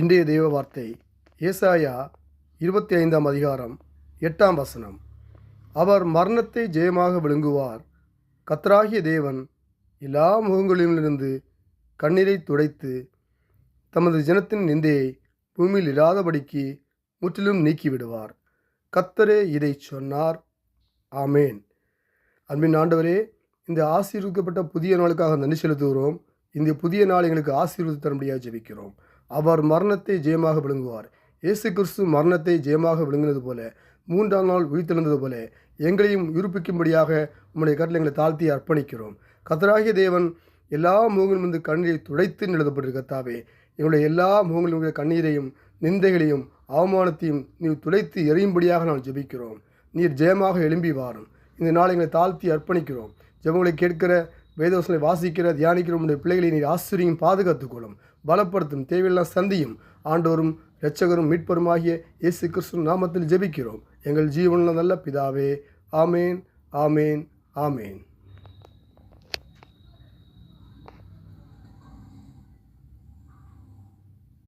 இன்றைய தெய்வ வார்த்தை ஏசாயா இருபத்தி ஐந்தாம் அதிகாரம் எட்டாம் வசனம். அவர் மரணத்தை ஜெயமாக விழுங்குவார் கத்தராகிய தேவன் எல்லா முகங்களிலிருந்து கண்ணீரை துடைத்து தமது ஜனத்தின் நிந்தையை பூமியில் இராதபடிக்கு முற்றிலும் நீக்கிவிடுவார். கத்தரே இதை சொன்னார். ஆமேன். அன்பின் ஆண்டவரே இந்த ஆசீர்வதிக்கப்பட்ட புதிய நாளுக்காக நன்றி செலுத்துகிறோம். இந்த புதிய நாள் எங்களுக்கு ஆசீர்வதி தரும்படியாக ஜெபிக்கிறோம். அவர் மரணத்தை ஜெயமாக விழுங்குவார் இயேசு கிறிஸ்து மரணத்தை ஜெயமாக விழுங்கினது போல மூன்றாம் நாள் உயிர்த்தெழுந்தது போல எங்களையும் உயிர்ப்பிக்கும்படியாக உம்முடைய கட்டில் எங்களை தாழ்த்தி அர்ப்பணிக்கிறோம். கத்தராகிய தேவன் எல்லா முகங்களும் வந்து கண்ணீரை துடைத்து எழுதப்பட்டிருக்க கர்த்தாவே எங்களுடைய எல்லா முகங்களும் உள்ள கண்ணீரையும் நிந்தைகளையும் அவமானத்தையும் நீர் துடைத்து எறியும்படியாக நான் ஜெபிக்கிறோம். நீர் ஜெயமாக எழும்பி வாரும். இந்த நாள் எங்களை தாழ்த்தி அர்ப்பணிக்கிறோம். ஜெபங்களை கேட்கிற வேதவசனை வாசிக்கிற தியானிக்கிற உடைய பிள்ளைகளை நீர் ஆசிரியும் பாதுகாத்துக்கொள்ளும் பலப்படுத்தும் தேவையெல்லாம் சந்தியும். ஆண்டோரும் இரட்சகரும் மீட்பருமாகிய இயேசு கிறிஸ்து நாமத்தில் ஜெபிக்கிறோம். எங்கள் ஜீவனில் நல்ல பிதாவே ஆமேன் ஆமேன் ஆமேன்.